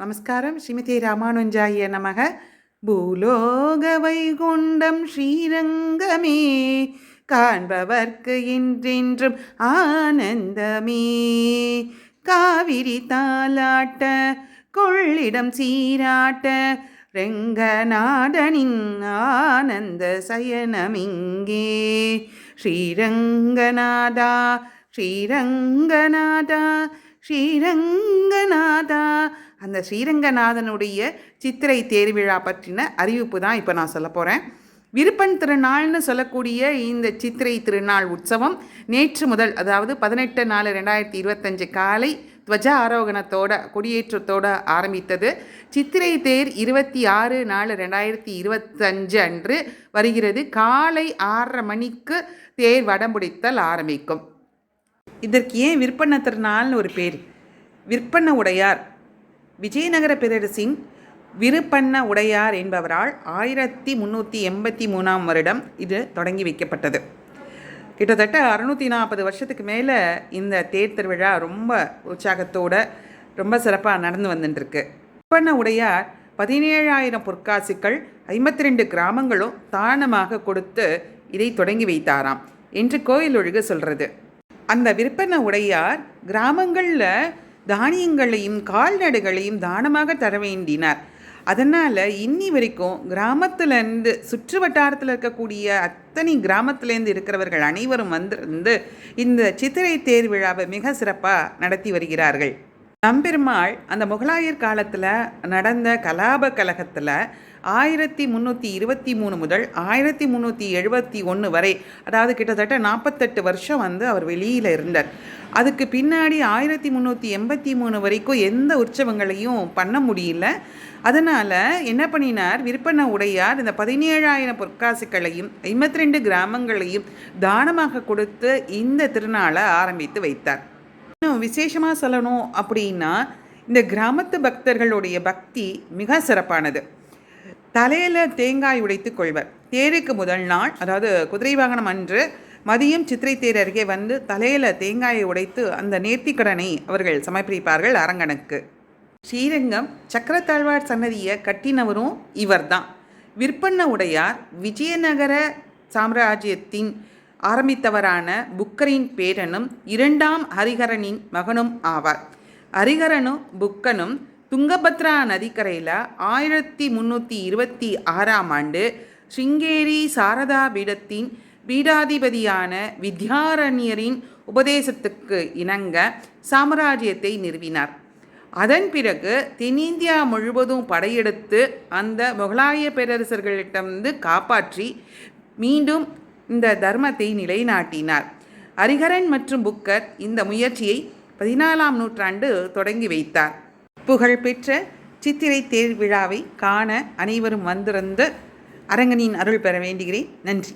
நமஸ்காரம். ஸ்ரீமதி ராமானுஜாய நமக. பூலோக வைகுண்டம் ஸ்ரீரங்கமே. காண்பவர்க்கு இன்றென்றும் ஆனந்தமே. காவிரி தாலாட்ட கொள்ளிடம் சீராட்ட ரெங்கநாதனின் ஆனந்த சயனமிங்கே. ஸ்ரீரங்கநாதா ஸ்ரீரங்கநாதா ஸ்ரீரங்கநாதா அந்த ஸ்ரீரங்கநாதனுடைய சித்திரை தேர்விழா பற்றின அறிவிப்பு தான் இப்போ நான் சொல்ல போகிறேன் விருப்பன் திருநாள்னு சொல்லக்கூடிய இந்த சித்திரை திருநாள் உற்சவம் நேற்று முதல் அதாவது பதினெட்டு நாலு ரெண்டாயிரத்தி இருபத்தஞ்சு காலை துவஜ ஆரோகணத்தோட கொடியேற்றத்தோட ஆரம்பித்தது. சித்திரை தேர் இருபத்தி ஆறு நாலு ரெண்டாயிரத்தி இருபத்தஞ்சு அன்று வருகிறது. காலை ஆறரை மணிக்கு தேர் வடம்பிடித்தல் ஆரம்பிக்கும். இதற்கு ஏன் விற்பன திருநாள்னு ஒரு பேர்? விற்பன உடையார். விஜயநகர பேரரசின் விருப்பண்ண உடையார் என்பவரால் ஆயிரத்தி முந்நூற்றி எண்பத்தி மூணாம் வருடம் இது தொடங்கி வைக்கப்பட்டது. கிட்டத்தட்ட அறுநூற்றி நாற்பது வருஷத்துக்கு மேலே இந்த தேர் திருவிழா ரொம்ப உற்சாகத்தோடு ரொம்ப சிறப்பாக நடந்து வந்துட்டுருக்கு விருப்பண்ண உடையார் பதினேழாயிரம் பொற்காசுக்கள் ஐம்பத்தி ரெண்டு கிராமங்களும் தானமாக கொடுத்து இதை தொடங்கி வைத்தாராம் என்று கோயில் ஒழுகு சொல்கிறது அந்த விற்பனை உடையார் கிராமங்களில் தானியங்களையும் கால்நடைகளையும் தானமாக தர வேண்டினார். அதனால் இன்னி வரைக்கும் கிராமத்துலேருந்து சுற்று வட்டாரத்தில் இருக்கக்கூடிய அத்தனை கிராமத்துலேருந்து இருக்கிறவர்கள் அனைவரும் வந்திருந்து இந்த சித்திரை தேர் விழாவை மிக சிறப்பாக நடத்தி வருகிறார்கள். நம்பெருமாள் அந்த முகலாயர் காலத்தில் நடந்த கலாப கழகத்தில் ஆயிரத்தி முந்நூற்றி இருபத்தி மூணு முதல் ஆயிரத்தி முந்நூற்றி எழுபத்தி ஒன்று வரை அதாவது கிட்டத்தட்ட நாற்பத்தெட்டு வருஷம் வந்து அவர் வெளியில் இருந்தார். அதுக்கு பின்னாடி ஆயிரத்தி முந்நூற்றி எண்பத்தி மூணு வரைக்கும் எந்த உற்சவங்களையும் பண்ண முடியல. அதனால் என்ன பண்ணினார்? விற்பனை உடையார் இந்த பதினேழாயிரம் பொற்காசுகளையும் ஐம்பத்தி ரெண்டு கிராமங்களையும் தானமாக கொடுத்து இந்த திருநாளை ஆரம்பித்து வைத்தார். இன்னும் விசேஷமாக சொல்லணும் அப்படின்னா இந்த கிராமத்து பக்தர்களுடைய பக்தி மிக சிறப்பானது. தலையில் தேங்காய் உடைத்து கொள்வர். தேருக்கு முதல் நாள் அதாவது குதிரை வாகனம் அன்று மதியம் சித்திரை தேர் அருகே வந்து தலையில் தேங்காயை உடைத்து அந்த நேர்த்திக்கடனை அவர்கள் சமர்ப்பிப்பார்கள் அரங்கனுக்கு. ஸ்ரீரங்கம் சக்கரத்தாழ்வார் சன்னதியை கட்டினவரும் இவர்தான். விற்பண்ண உடையார் விஜயநகர சாம்ராஜ்யத்தின் ஆரம்பித்தவரான புக்கரின் பேரனும் இரண்டாம் ஹரிஹரனின் மகனும் ஆவார். ஹரிகரனும் புக்கனும் துங்கபத்ரா நதிக்கரையில் ஆயிரத்தி முந்நூற்றி இருபத்தி ஆறாம் ஆண்டு ஸ்ருங்கேரி சாரதா பீடத்தின் பீடாதிபதியான வித்யாரண்யரின் உபதேசத்துக்கு இணங்க சாம்ராஜ்யத்தை நிறுவினார். அதன் பிறகு தென்னிந்தியா முழுவதும் படையெடுத்து அந்த முகலாய பேரரசர்களிடமிருந்து காப்பாற்றி மீண்டும் இந்த தர்மத்தை நிலைநாட்டினார். ஹரிஹரன் மற்றும் புக்கர் இந்த முயற்சியை பதினாலாம் நூற்றாண்டு தொடங்கி வைத்தார். புகழ்பெற்ற சித்திரை தேர் விழாவை காண அனைவரும் வந்திருந்து அரங்கனின் அருள் பெற வேண்டுகிறேன். நன்றி.